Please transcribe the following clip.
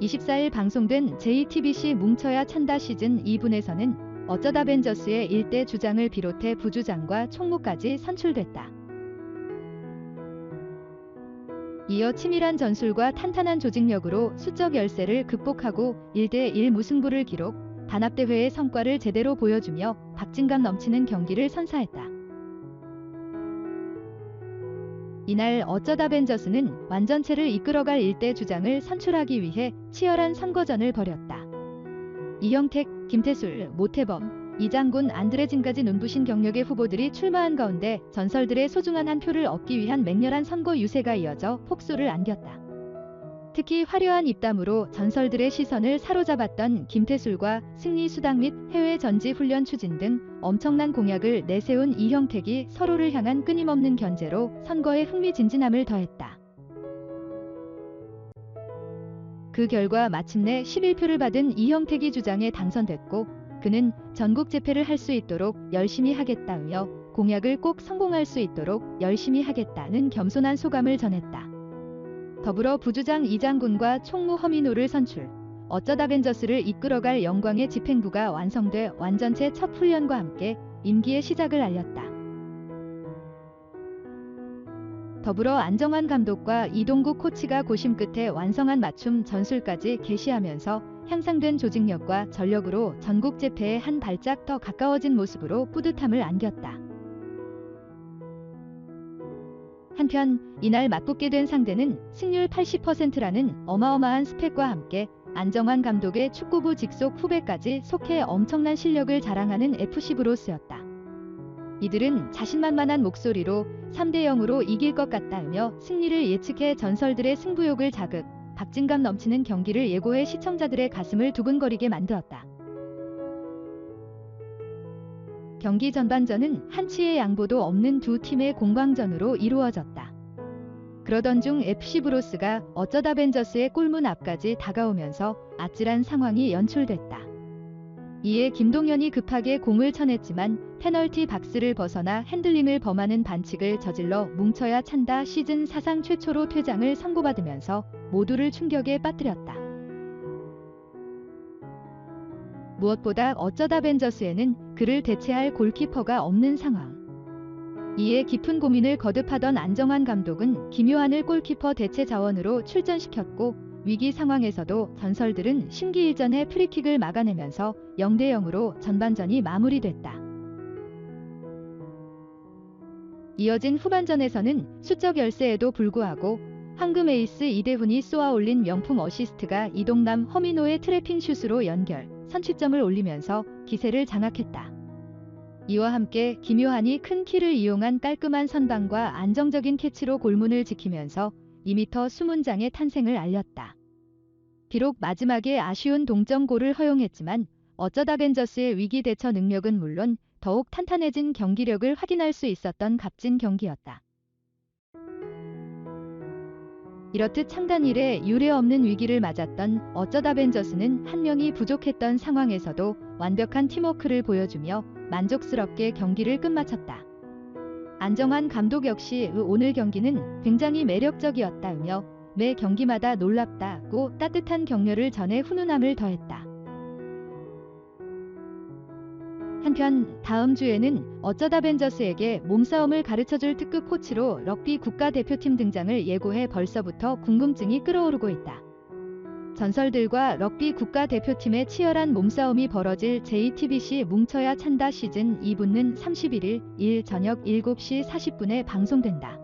24일 방송된 JTBC 뭉쳐야 찬다 시즌 2분에서는 어쩌다 벤저스의 일대 주장을 비롯해 부주장과 총무까지 선출됐다. 이어 치밀한 전술과 탄탄한 조직력으로 수적 열세를 극복하고 1대1 무승부를 기록, 단합대회의 성과를 제대로 보여주며 박진감 넘치는 경기를 선사했다. 이날 어쩌다 벤저스는 완전체를 이끌어갈 일대 주장을 선출하기 위해 치열한 선거전을 벌였다. 이형택, 김태술, 모태범, 이장군, 안드레진까지 눈부신 경력의 후보들이 출마한 가운데 전설들의 소중한 한 표를 얻기 위한 맹렬한 선거 유세가 이어져 폭소를 안겼다. 특히 화려한 입담으로 전설들의 시선을 사로잡았던 김태술과 승리 수당 및 해외 전지 훈련 추진 등 엄청난 공약을 내세운 이형택이 서로를 향한 끊임없는 견제로 선거에 흥미진진함을 더했다. 그 결과 마침내 11표를 받은 이형택이 주장에 당선됐고 그는 전국 재패를 할 수 있도록 열심히 하겠다며 공약을 꼭 성공할 수 있도록 열심히 하겠다는 겸손한 소감을 전했다. 더불어 부주장 이장군과 총무 허민호를 선출, 어쩌다 벤저스를 이끌어갈 영광의 집행부가 완성돼 완전체 첫 훈련과 함께 임기의 시작을 알렸다. 더불어 안정환 감독과 이동국 코치가 고심 끝에 완성한 맞춤 전술까지 개시하면서 향상된 조직력과 전력으로 전국 재패에 한 발짝 더 가까워진 모습으로 뿌듯함을 안겼다. 한편 이날 맞붙게 된 상대는 승률 80%라는 어마어마한 스펙과 함께 안정환 감독의 축구부 직속 후배까지 속해 엄청난 실력을 자랑하는 FC 브로스였다. 이들은 자신만만한 목소리로 3대 0으로 이길 것 같다며 승리를 예측해 전설들의 승부욕을 자극, 박진감 넘치는 경기를 예고해 시청자들의 가슴을 두근거리게 만들었다. 경기 전반전은 한치의 양보도 없는 두 팀의 공방전으로 이루어졌다. 그러던 중 FC 브로스가 어쩌다 벤저스의 골문 앞까지 다가오면서 아찔한 상황이 연출됐다. 이에 김동현이 급하게 공을 쳐냈지만 페널티 박스를 벗어나 핸들링을 범하는 반칙을 저질러 뭉쳐야 찬다 시즌 사상 최초로 퇴장을 선고받으면서 모두를 충격에 빠뜨렸다. 무엇보다 어쩌다 벤저스에는 그를 대체할 골키퍼가 없는 상황. 이에 깊은 고민을 거듭하던 안정환 감독은 김요한을 골키퍼 대체 자원으로 출전시켰고 위기 상황에서도 전설들은 심기일전의 프리킥을 막아내면서 0대 0으로 전반전이 마무리됐다. 이어진 후반전에서는 수적 열세에도 불구하고 황금 에이스 이대훈이 쏘아 올린 명품 어시스트가 이동남 허민호의 트래핑 슛으로 연결, 선취점을 올리면서 기세를 장악했다. 이와 함께 김요한이 큰 키를 이용한 깔끔한 선방과 안정적인 캐치로 골문을 지키면서 2m 수문장의 탄생을 알렸다. 비록 마지막에 아쉬운 동점골을 허용했지만 어쩌다 벤저스의 위기 대처 능력은 물론 더욱 탄탄해진 경기력을 확인할 수 있었던 값진 경기였다. 이렇듯 창단 이래 유례 없는 위기를 맞았던 어쩌다 벤저스는 한 명이 부족했던 상황에서도 완벽한 팀워크를 보여주며 만족스럽게 경기를 끝마쳤다. 안정환 감독 역시 오늘 경기는 굉장히 매력적이었다며 매 경기마다 놀랍다고 따뜻한 격려를 전해 훈훈함을 더했다. 한편 다음 주에는 어쩌다 벤저스에게 몸싸움을 가르쳐줄 특급 코치로 럭비 국가대표팀 등장을 예고해 벌써부터 궁금증이 끌어오르고 있다. 전설들과 럭비 국가대표팀의 치열한 몸싸움이 벌어질 JTBC 뭉쳐야 찬다 시즌 2부는 31일 일 저녁 7시 40분에 방송된다.